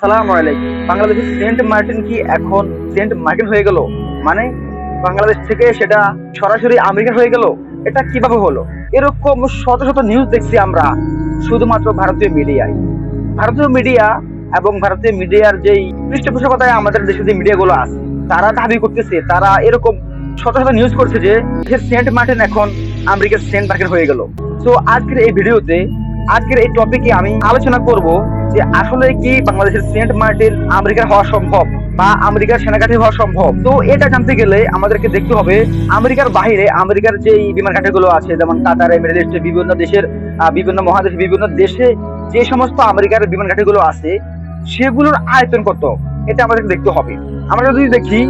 আলাইকুম। বাংলাদেশের Saint Martin কি এখন সেন্ট মার্টিন হয়ে গেল? মানে বাংলাদেশ থেকে সেটা সরাসরি আমেরিকা হয়ে গেল? এটা কীভাবে হলো? এরকম শত শত নিউজ দেখছি আমরা, শুধুমাত্র ভারতীয় মিডিয়ায় ভারতীয় মিডিয়া এবং ভারতীয় মিডিয়ার যেই পৃষ্ঠপোষকতায় আমাদের দেশে যে মিডিয়াগুলো আছে, তারা দাবি করতেছে, তারা এরকম শত শত নিউজ করছে যে সেন্ট মার্টিন এখন আমেরিকার সেন্ট মার্টিন হয়ে গেল। তো আজকের এই ভিডিওতে আজকের এই টপিকে আমি আলোচনা করব যে আসলে কি বাংলাদেশের সেন্ট মার্টিন আমেরিকার হওয়া সম্ভব বা আমেরিকার সেনাঘাটি হওয়া সম্ভব? তো এটা জানতে গেলে আমাদেরকে দেখতে হবে আমেরিকার বাইরে আমেরিকার যে বিমান ঘাটিগুলো আছে, যেমন কাতারে ইস্টে, বিভিন্ন দেশের বিভিন্ন মহাদেশ, বিভিন্ন দেশে যে সমস্ত আমেরিকার বিমান ঘাটিগুলো আছে, সেগুলোর আয়তন কত? এটা আমাদেরকে দেখতে হবে। আমরা যদি দেখি,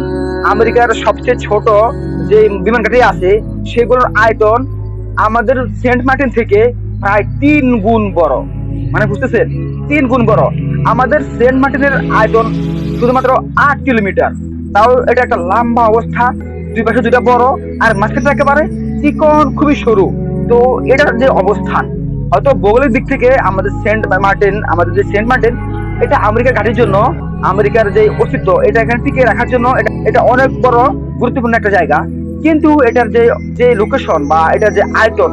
আমেরিকার সবচেয়ে ছোট যে বিমান ঘাটি আছে, সেগুলোর আয়তন আমাদের সেন্ট মার্টিন থেকে প্রায় তিন গুণ বড়। মানে বুঝতেছেন তিন গুণ বড়। আমাদের সেন্ট মার্টিনের আয়তন শুধুমাত্র আট কিলোমিটার। তাও এটা একটা লম্বা অবস্থা, দুই পাশে দুইটা বড়, আর মাঝখানটা একেবারে চিকন, খুবই সরু। তো এটার যে অবস্থান, হয়তো ভৌগোলিক দিক থেকে আমাদের সেন্ট মার্টিন, আমাদের যে সেন্ট মার্টিন, এটা আমেরিকার ঘাটির জন্য, আমেরিকার যে অস্তিত্ব, এটা এখানে টিকে রাখার জন্য এটা এটা অনেক বড়, গুরুত্বপূর্ণ একটা জায়গা। কিন্তু এটার যে যে লোকেশন বা এটার যে আয়তন,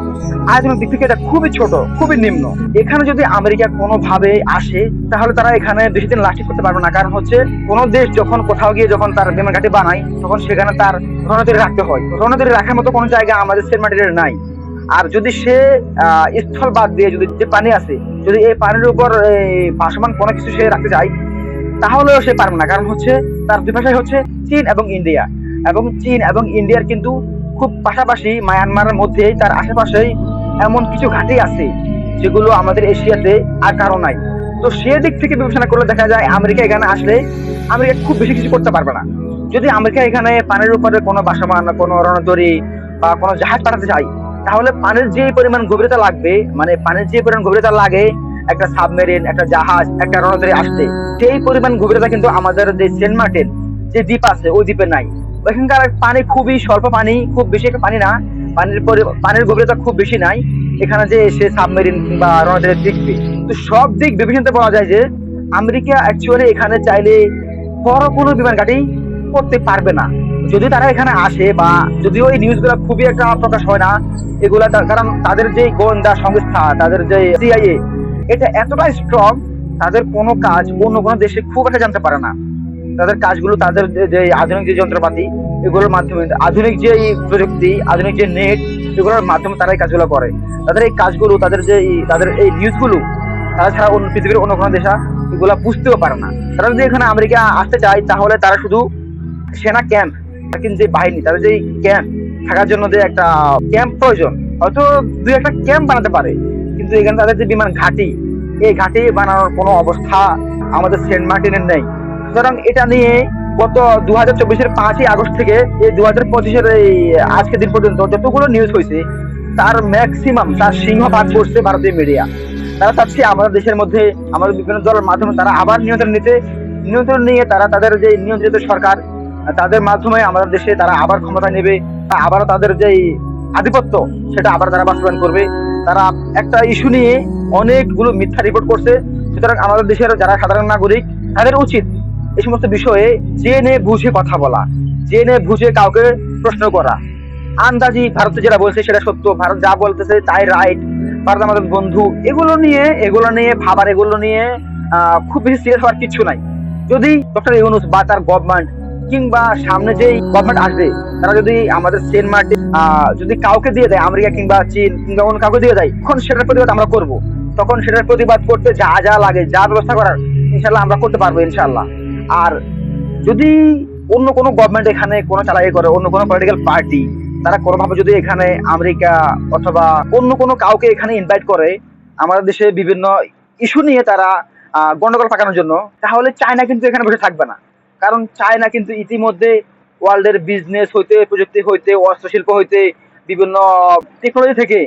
আয়তনের দিক থেকে এটা খুবই ছোট, খুবই নিম্ন। এখানে যদি আমেরিকা কোনোভাবে আসে, তাহলে তারা এখানে বেশি দিন লাস্টিং করতে পারবে না। কারণ হচ্ছে, কোনো দেশ যখন কোথাও গিয়ে যখন তার বিমান ঘাটি বানায়, তখন সেখানে তার রণতরী রাখতে হয়। রণতরী রাখার মতো কোনো জায়গা আমাদের সেন্ট মার্টিনের নাই। আর যদি সে স্থল বাদ দিয়ে যদি যে পানি আছে, যদি এই পানির উপর ভাসমান কোনো কিছু সে রাখতে চায়, তাহলেও সে পারবে না। কারণ হচ্ছে, তার দুই হচ্ছে চীন এবং ইন্ডিয়া। এবং চীন এবং ইন্ডিয়ার কিন্তু খুব পাশাপাশি মায়ানমারের মধ্যেই, তার আশেপাশেই এমন কিছু ঘাঁটি আছে, যেগুলো আমাদের এশিয়াতে আর কারও নাই। তো সে দিক থেকে বিবেচনা করলে দেখা যায় আমেরিকা এখানে আসলে আমেরিকা খুব বেশি কিছু করতে পারবে না। যদি আমেরিকা এখানে পানির উপরে কোনো বাসমান, কোনো রণতরী বা কোনো জাহাজ পাঠাতে চায়, তাহলে পানির যে পরিমাণ গভীরতা লাগবে মানে পানির যে পরিমাণ গভীরতা লাগে, একটা সাবমেরিন, একটা জাহাজ, একটা রণতরী আসতে, সেই পরিমাণ গভীরতা কিন্তু আমাদের যে সেন্ট মার্টিন, যে দ্বীপ আছে, ওই দ্বীপে নাই। ওইখানকার পানি খুবই স্বল্প পানি, খুব বেশি পানি না। পানির পরি- পানির গভীরতা খুব বেশি নাই। এখানে যে এসে সাবমেরিন কিংবা রণতরী দেখবে তো সব দিক বিবেচনাতে বলা যায় যে, আমেরিকা অ্যাকচুয়ালি এখানে চাইলে বড় কোনো বিমান ঘাঁটি করতে পারবে না। যদি তারা এখানে আসে বা যদিও এই নিউজগুলো খুবই একটা প্রকাশ হয় না, এগুলা কারণ তাদের যে গোয়েন্দা সংস্থা, তাদের যে সিআইএ এটা এতটা স্ট্রং তাদের কোনো কাজ অন্য কোনো দেশে খুব একটা জানতে পারে না। তাদের কাজগুলো, তাদের যে- আধুনিক যে যন্ত্রপাতি, এগুলোর মাধ্যমে, আধুনিক যে প্রযুক্তি, আধুনিক যে নেট, এগুলোর মাধ্যমে তারা এই কাজগুলো করে। তাদের এই কাজগুলো, তাদের যে তাদের এই নিউজগুলো তারা ছাড়া অন্য পৃথিবীর অন্য কোনো দেশা এগুলো বুঝতেও পারে না। তারা যদি এখানে আমেরিকা আসতে চায়, তাহলে তারা শুধু সেনা ক্যাম্প কিন্তু যে বাহিনী, তাদের যে ক্যাম্প থাকার জন্য যে একটা ক্যাম্প প্রয়োজন, হয়তো দুই একটা ক্যাম্প বানাতে পারে। কিন্তু এখানে তাদের যে বিমান ঘাঁটি, এই ঘাঁটি বানানোর কোনো অবস্থা আমাদের সেন্ট মার্টিনের নেই। সুতরাং এটা নিয়ে গত দু হাজার চব্বিশের পাঁচই আগস্ট থেকে এই দু হাজার পঁচিশের এই আজকের দিন পর্যন্ত যতগুলো নিউজ হয়েছে তার ম্যাক্সিমাম তার সিংহভাগ করছে ভারতীয় মিডিয়া তারা চাচ্ছে আমাদের দেশের মধ্যে, আমাদের বিভিন্ন দলের মাধ্যমে তারা আবার নিয়ন্ত্রণ নিতে, নিয়ন্ত্রণ নিয়ে তারা তাদের যে নিয়ন্ত্রিত সরকার, তাদের মাধ্যমে আমাদের দেশে তারা আবার ক্ষমতা নেবে বা আবার তাদের যে আধিপত্য, সেটা আবার তারা বাস্তবায়ন করবে। তারা একটা ইস্যু নিয়ে অনেকগুলো মিথ্যা রিপোর্ট করছে। সুতরাং আমাদের দেশের যারা সাধারণ নাগরিক, তাদের উচিত এই সমস্ত বিষয়ে জেনে বুঝে কথা বলা, জেনে বুঝে কাউকে প্রশ্ন করা। আন্দাজি ভারত যেটা বলছে সেটা সত্য। ভারত যা বলতেছে তাই রাইট ভারত আমাদের বন্ধু। এগুলো নিয়ে এগুলো নিয়ে, ভাবার এগুলো নিয়ে খুব বেশি সিরিয়াস হওয়ার কিছু নাই। যদি ডক্টর ইউনুস বা তার গভর্নমেন্ট কিংবা সামনে যেই গভর্নমেন্ট আসবে, তারা যদি আমাদের সেন্ট মার্টিন যদি কাউকে দিয়ে দেয়, আমেরিকা কিংবা চীন কিংবা অন্য কাউকে দিয়ে দেয়, তখন সেটার প্রতিবাদ আমরা করব। তখন সেটার প্রতিবাদ করতে যা যা লাগে, যা ব্যবস্থা করার, ইনশাল্লাহ আমরা করতে পারব, ইনশাল্লাহ। আর যদি অন্য কোনো গভর্নমেন্ট এখানে কোনো চালাই করে, অন্য কোনো পলিটিক্যাল পার্টি তারা কোনোভাবে যদি এখানে আমেরিকা অথবা অন্য কোনো কাউকে এখানে ইনভাইট করে আমাদের দেশে বিভিন্ন ইস্যু নিয়ে তারা গন্ডগোল পাকানোর জন্য, তাহলে চায়না কিন্তু এখানে বসে থাকবে না। কারণ চায়না কিন্তু ইতিমধ্যে ওয়ার্ল্ডের বিজনেস হইতে, প্রযুক্তি হইতে অস্ত্র শিল্প হইতে, বিভিন্ন টেকনোলজি থেকে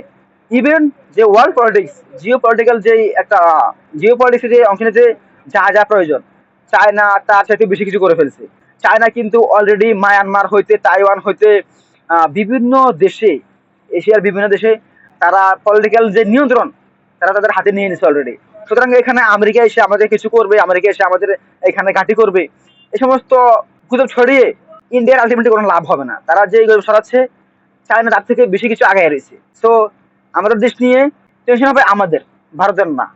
ইভেন যে ওয়ার্ল্ড পলিটিক্স জিও পলিটিক্যাল যে একটা জিও পলিটিক্সের যে অংশ নিতে যা যা প্রয়োজন চায়না তার সাথে বেশি কিছু করে ফেলছে। চায়না কিন্তু অলরেডি মায়ানমার হইতে তাইওয়ান হইতে বিভিন্ন দেশে, এশিয়ার বিভিন্ন দেশে তারা পলিটিক্যাল যে নিয়ন্ত্রণ, তারা তাদের হাতে নিয়ে নিছে অলরেডি সুতরাং এখানে আমেরিকা এসে আমাদের কিছু করবে, আমেরিকা এসে আমাদের এখানে ঘাঁটি করবে। এই সমস্ত গুজব ছড়িয়ে ইন্ডিয়ার আলটিমেটলি কোনো লাভ হবে না। তারা যে গুজব ছড়াচ্ছে, চায়না তার থেকে বেশি কিছু আগে রয়েছে। সো আমাদের দেশ নিয়ে টেনশন হবে আমাদের, ভারতের না।